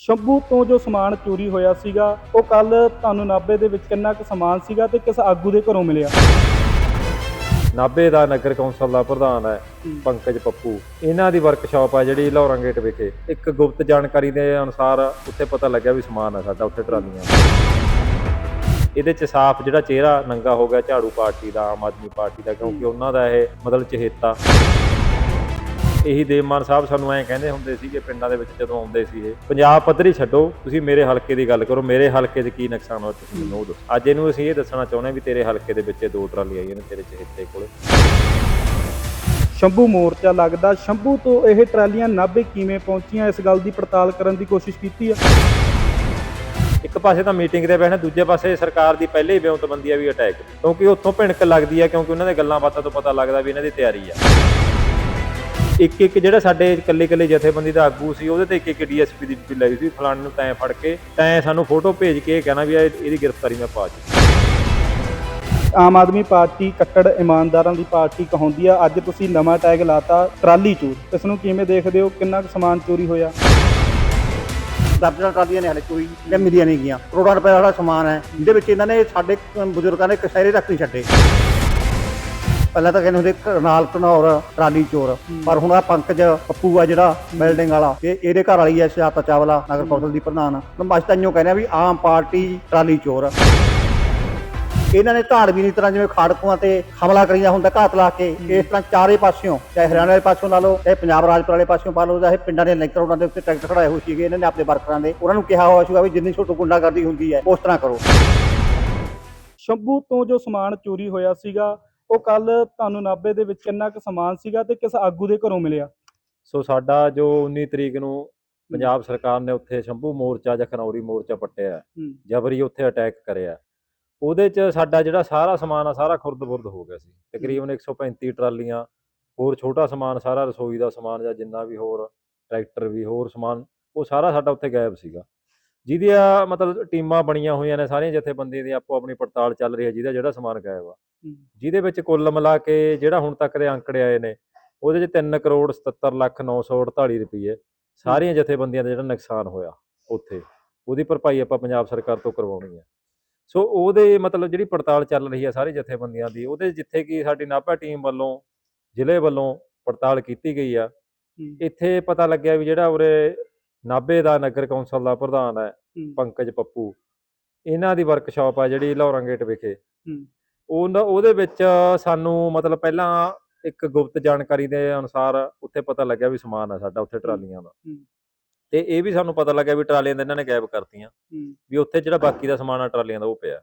ਸ਼ੰਭੂ ਤੋਂ ਜੋ ਸਮਾਨ ਚੋਰੀ ਹੋਇਆ ਸੀਗਾ ਉਹ ਕੱਲ ਤੁਹਾਨੂੰ ਨਾਬੇ ਦੇ ਵਿੱਚ ਕਿੰਨਾ ਕੁ ਸਮਾਨ ਸੀਗਾ ਤੇ ਕਿਸ ਆਗੂ ਦੇ ਘਰੋਂ ਮਿਲਿਆ? ਨਾਭੇ ਦਾ ਨਗਰ ਕੌਂਸਲ ਦਾ ਪ੍ਰਧਾਨ ਹੈ ਪੰਕਜ ਪੱਪੂ। ਇਹਨਾਂ ਦੀ ਵਰਕਸ਼ਾਪ ਆ ਜਿਹੜੀ ਲਾਹੌਰਾਂ ਗੇਟ ਵਿਖੇ। ਇੱਕ ਗੁਪਤ ਜਾਣਕਾਰੀ ਦੇ ਅਨੁਸਾਰ ਉੱਥੇ ਪਤਾ ਲੱਗਿਆ ਵੀ ਸਮਾਨ ਆ ਸਾਡਾ ਉੱਥੇ ਟਰਾਲੀਆਂ। ਇਹਦੇ ਚ ਸਾਫ਼ ਜਿਹੜਾ ਚਿਹਰਾ ਨੰਗਾ ਹੋ ਗਿਆ ਝਾੜੂ ਪਾਰਟੀ ਦਾ ਆਮ ਆਦਮੀ ਪਾਰਟੀ ਦਾ ਕਿਉਂਕਿ ਉਹਨਾਂ ਦਾ ਇਹ ਮਤਲਬ ਚਹੇਤਾ। ਇਹੀ ਦੇਵਮਾਨ ਸਾਹਿਬ ਸਾਨੂੰ ਐਂ ਕਹਿੰਦੇ ਹੁੰਦੇ ਸੀਗੇ ਪਿੰਡਾਂ ਦੇ ਵਿੱਚ ਜਦੋਂ ਆਉਂਦੇ ਸੀ ਇਹ ਪੰਜਾਬ ਪੱਧਰੀ ਛੱਡੋ ਤੁਸੀਂ ਮੇਰੇ ਹਲਕੇ ਦੀ ਗੱਲ ਕਰੋ ਮੇਰੇ ਹਲਕੇ 'ਚ ਕੀ ਨੁਕਸਾਨ ਹੋਇਆ ਤੁਸੀਂ ਮੈਨੂੰ ਉਹ ਦੱਸੋ। ਅੱਜ ਇਹਨੂੰ ਅਸੀਂ ਇਹ ਦੱਸਣਾ ਚਾਹੁੰਦੇ ਹਾਂ ਵੀ ਤੇਰੇ ਹਲਕੇ ਦੇ ਵਿੱਚ ਇਹ ਦੋ ਟਰਾਲੀਆਂ ਆਈਆਂ ਨੇ ਤੇਰੇ ਚਹੇਤੇ ਕੋਲੇ। ਸ਼ੰਭੂ ਮੋਰਚਾ ਲੱਗਦਾ ਸ਼ੰਭੂ ਤੋਂ ਇਹ ਟਰਾਲੀਆਂ ਨਾਬੇ ਕਿਵੇਂ ਪਹੁੰਚੀਆਂ ਇਸ ਗੱਲ ਦੀ ਪੜਤਾਲ ਕਰਨ ਦੀ ਕੋਸ਼ਿਸ਼ ਕੀਤੀ ਆ। ਇੱਕ ਪਾਸੇ ਤਾਂ ਮੀਟਿੰਗ ਦੇ ਬਹਿਣੇ ਦੂਜੇ ਪਾਸੇ ਸਰਕਾਰ ਦੀ ਪਹਿਲੇ ਹੀ ਬਿਉਂਤਬੰਦੀ ਆ ਵੀ ਅਟੈਕ ਕਿਉਂਕਿ ਉੱਥੋਂ ਭਿਣਕ ਲੱਗਦੀ ਆ ਕਿਉਂਕਿ ਉਹਨਾਂ ਦੇ ਗੱਲਾਂ ਬਾਤਾਂ ਤੋਂ ਪਤਾ ਲੱਗਦਾ ਵੀ ਇਹਨਾਂ ਦੀ ਤਿਆਰੀ ਆ। ਇੱਕ ਇੱਕ ਜਿਹੜਾ ਸਾਡੇ ਇਕੱਲੇ ਇਕੱਲੇ ਜਥੇਬੰਦੀ ਦਾ ਆਗੂ ਸੀ ਉਹਦੇ ਤੇ ਇੱਕ ਇੱਕ ਡੀਐਸਪੀ ਦੀ ਡਿਊਟੀ ਲਾਈ ਸੀ ਫਲਾਣੇ ਨੂੰ ਤੈਂ ਫੜ ਕੇ ਤੈਂ ਸਾਨੂੰ ਫੋਟੋ ਭੇਜ ਕੇ ਇਹ ਕਹਿਣਾ ਵੀ ਇਹ- ਇਹਦੀ ਗ੍ਰਿਫਤਾਰੀ ਮੈਂ ਪਾ ਚੁੱਕੀ ਆਮ ਆਦਮੀ ਪਾਰਟੀ ਕੱਟੜ ਇਮਾਨਦਾਰਾਂ ਦੀ ਪਾਰਟੀ ਕਹਾਉਂਦੀ ਆ ਅੱਜ ਤੁਸੀਂ ਨਵਾਂ ਟੈਗ ਲਾਤਾ ਟਰਾਲੀ ਚੋਰ ਇਸ ਨੂੰ ਕਿਵੇਂ ਦੇਖਦੇ ਹੋ? ਕਿੰਨਾ ਕੁ ਸਮਾਨ ਚੋਰੀ ਹੋਇਆ? ਦਰਜਨਾਂ ਟਰਾਲੀਆਂ ਨੇ ਹਲੇ ਚੋਰੀ ਜਾਂ ਮਿਲੀਆਂ ਨਹੀਂ ਗਈਆਂ। ਕਰੋੜਾਂ ਰੁਪਏ ਦਾ ਸਮਾਨ ਹੈ ਜਿਹਦੇ ਵਿੱਚ ਇਹਨਾਂ ਨੇ ਸਾਡੇ ਬਜ਼ੁਰਗਾਂ ਦੇ ਕਸਹਿਰੇ ਤੱਕ ਨਹੀਂ ਛੱਡੇ। ਪਹਿਲਾਂ ਤਾਂ ਕਹਿੰਦੇ ਹੁੰਦੇ ਕਰਨਾਲ ਘਨੌਰ ਟਰਾਲੀ ਚੋਰ। ਪਰ ਹੁਣ ਆ ਪੰਕਜ ਪੱਪੂ ਆ ਜਿਹੜਾ ਬਿਲਡਿੰਗ ਵਾਲਾ ਇਹ ਇਹਦੇ ਘਰ ਵਾਲੀ ਹੈ ਸ਼ਾਤਾ ਚਾਵਲਾ ਨਗਰ ਕੌਂਸਲ ਦੀ ਪ੍ਰਧਾਨ। ਮੈਂ ਤਾਈਓ ਕਹਿੰਦੇ ਆ ਵੀ ਆਮ ਪਾਰਟੀ ਟਰਾਲੀ ਚੋਰ। ਇਹਨਾਂ ਨੇ ਧਾੜਵੀਨੀ ਤਰ੍ਹਾਂ ਜਿਵੇਂ ਖਾੜਕੂਆਂ ਤੇ ਹਮਲਾ ਕਰੀਦਾ ਹੁੰਦਾ ਘਾਤ ਲਾ ਕੇ ਇਸ ਤਰ੍ਹਾਂ ਚਾਰੇ ਪਾਸਿਓਂ ਚਾਹੇ ਹਰਿਆਣਾ ਵਾਲੇ ਪਾਸਿਓਂ ਲਾ ਲਓ ਚਾਹੇ ਪੰਜਾਬ ਰਾਜਪੁਰ ਵਾਲੇ ਪਾਸਿਓਂ ਪਾ ਲਓ ਚਾਹੇ ਪਿੰਡਾਂ ਦੇ ਲਿੰਕ ਰੋਡਾਂ ਦੇ ਉੱਤੇ ਟਰੈਕਟਰ ਖੜਾਏ ਹੋਏ ਸੀਗੇ ਇਹਨਾਂ ਨੇ ਆਪਣੇ ਵਰਕਰਾਂ ਦੇ ਉਹਨਾਂ ਨੂੰ ਕਿਹਾ ਹੋਇਆ ਸੀਗਾ ਵੀ ਜਿੰਨੀ ਛੋਟੂ ਗੁੰਡਾਗਰਦੀ ਹੁੰਦੀ ਹੈ ਉਸ ਤਰ੍ਹਾਂ ਕਰੋ। ਸ਼ੰਭੂ ਤੋਂ ਜੋ ਸਮਾਨ ਚੋਰੀ ਹੋਇਆ ਸੀਗਾ ਉਹ ਕੱਲ ਤੁਹਾਨੂੰ ਨਾਬੇ ਦੇ ਵਿੱਚ ਕਿੰਨਾ ਕੁ ਸਮਾਨ ਸੀਗਾ ਤੇ ਕਿਸ ਆਗੂ ਦੇ ਘਰੋਂ ਮਿਲਿਆ? ਸੋ ਸਾਡਾ ਜੋ 19 ਤਰੀਕ ਨੂੰ ਪੰਜਾਬ ਸਰਕਾਰ ਨੇ ਉੱਥੇ ਸ਼ੰਭੂ ਮੋਰਚਾ ਜਾਂ ਖਨੌਰੀ ਮੋਰਚਾ ਪੱਟਿਆ। ਜਬਰੀ ਉੱਥੇ ਅਟੈਕ ਕਰਿਆ ਉਹਦੇ 'ਚ ਸਾਡਾ ਜਿਹੜਾ ਸਾਰਾ ਸਮਾਨ ਆ ਸਾਰਾ ਖੁਰਦ-ਬੁਰਦ ਹੋ ਗਿਆ ਸੀ। ਤਕਰੀਬਨ 135 ਟਰਾਲੀਆਂ ਹੋਰ ਛੋਟਾ ਸਮਾਨ ਸਾਰਾ ਰਸੋਈ ਦਾ ਸਮਾਨ ਜਾਂ ਜਿੰਨਾ ਵੀ ਹੋਰ ਟਰੈਕਟਰ ਵੀ ਹੋਰ ਸਮਾਨ ਉਹ ਸਾਰਾ ਸਾਡਾ ਉੱਥੇ ਗਾਇਬ ਸੀਗਾ। ਜਿਹਦੀਆਂ ਮਤਲਬ ਟੀਮਾਂ ਬਣੀਆਂ ਹੋਈਆਂ ਨੇ ਸਾਰੀਆਂ ਜਥੇਬੰਦੀਆਂ ਦੀ ਆਪੋ ਆਪਣੀ ਪੜਤਾਲ ਚੱਲ ਰਹੀ ਹੈ ਜਿਹਦਾ ਜਿਹੜਾ ਸਮਾਨ ਗਾਇਬ ਆ। ਜਿਹਦੇ ਵਿੱਚ ਕੁੱਲ ਮਿਲਾ ਕੇ ਜਿਹੜਾ ਹੁਣ ਤੱਕ ਦੇ ਅੰਕੜੇ ਆਏ ਨੇ ਉਹਦੇ 'ਚ 3 ਕਰੋੜ 77 ਲੱਖ 948 ਰੁਪਏ ਸਾਰੀਆਂ ਜਥੇਬੰਦੀਆਂ ਦਾ ਜਿਹੜਾ ਨੁਕਸਾਨ ਹੋਇਆ ਉੱਥੇ ਉਹਦੀ ਭਰਪਾਈ ਆਪਾਂ ਪੰਜਾਬ ਸਰਕਾਰ ਤੋਂ ਕਰਵਾਉਣੀ ਹੈ। ਸੋ ਉਹਦੇ ਮਤਲਬ ਜਿਹੜੀ ਪੜਤਾਲ ਚੱਲ ਰਹੀ ਹੈ ਸਾਰੀ ਜਥੇਬੰਦੀਆਂ ਦੀ ਉਹਦੇ ਜਿੱਥੇ ਕਿ ਸਾਡੀ ਨਾਭਾ ਟੀਮ ਵੱਲੋਂ ਜ਼ਿਲ੍ਹੇ ਵੱਲੋਂ ਪੜਤਾਲ ਕੀਤੀ ਗਈ ਆ। ਇੱਥੇ ਪਤਾ ਲੱਗਿਆ ਵੀ ਜਿਹੜਾ ਉਰੇ ਨਾਭੇ ਦਾ ਨਗਰ ਕੌਂਸਲ ਦਾ ਪ੍ਰਧਾਨ ਹੈ ਪੰਕਜ ਪੱਪੂ। ਇਹਨਾਂ ਦੀ ਵਰਕਸ਼ਾਪ ਆ ਜਿਹੜੀ ਲਾਹੌਰਾਂ ਗੇਟ ਵਿਖੇ। ਉਹਨਾਂ ਉਹਦੇ ਵਿੱਚ ਸਾਨੂੰ ਮਤਲਬ ਪਹਿਲਾਂ ਇੱਕ ਗੁਪਤ ਜਾਣਕਾਰੀ ਦੇ ਅਨੁਸਾਰ ਉੱਥੇ ਪਤਾ ਲੱਗਿਆ ਵੀ ਸਮਾਨ ਆ ਸਾਡਾ ਉੱਥੇ ਟਰਾਲੀਆਂ ਦਾ। ਤੇ ਇਹ ਵੀ ਸਾਨੂੰ ਪਤਾ ਲੱਗਿਆ ਵੀ ਟਰਾਲੀਆਂ ਤਾਂ ਇਹਨਾਂ ਨੇ ਗਾਇਬ ਕਰਤੀਆਂ। ਵੀ ਉੱਥੇ ਜਿਹੜਾ ਬਾਕੀ ਦਾ ਸਮਾਨ ਆ ਟਰਾਲੀਆਂ ਦਾ ਉਹ ਪਿਆ।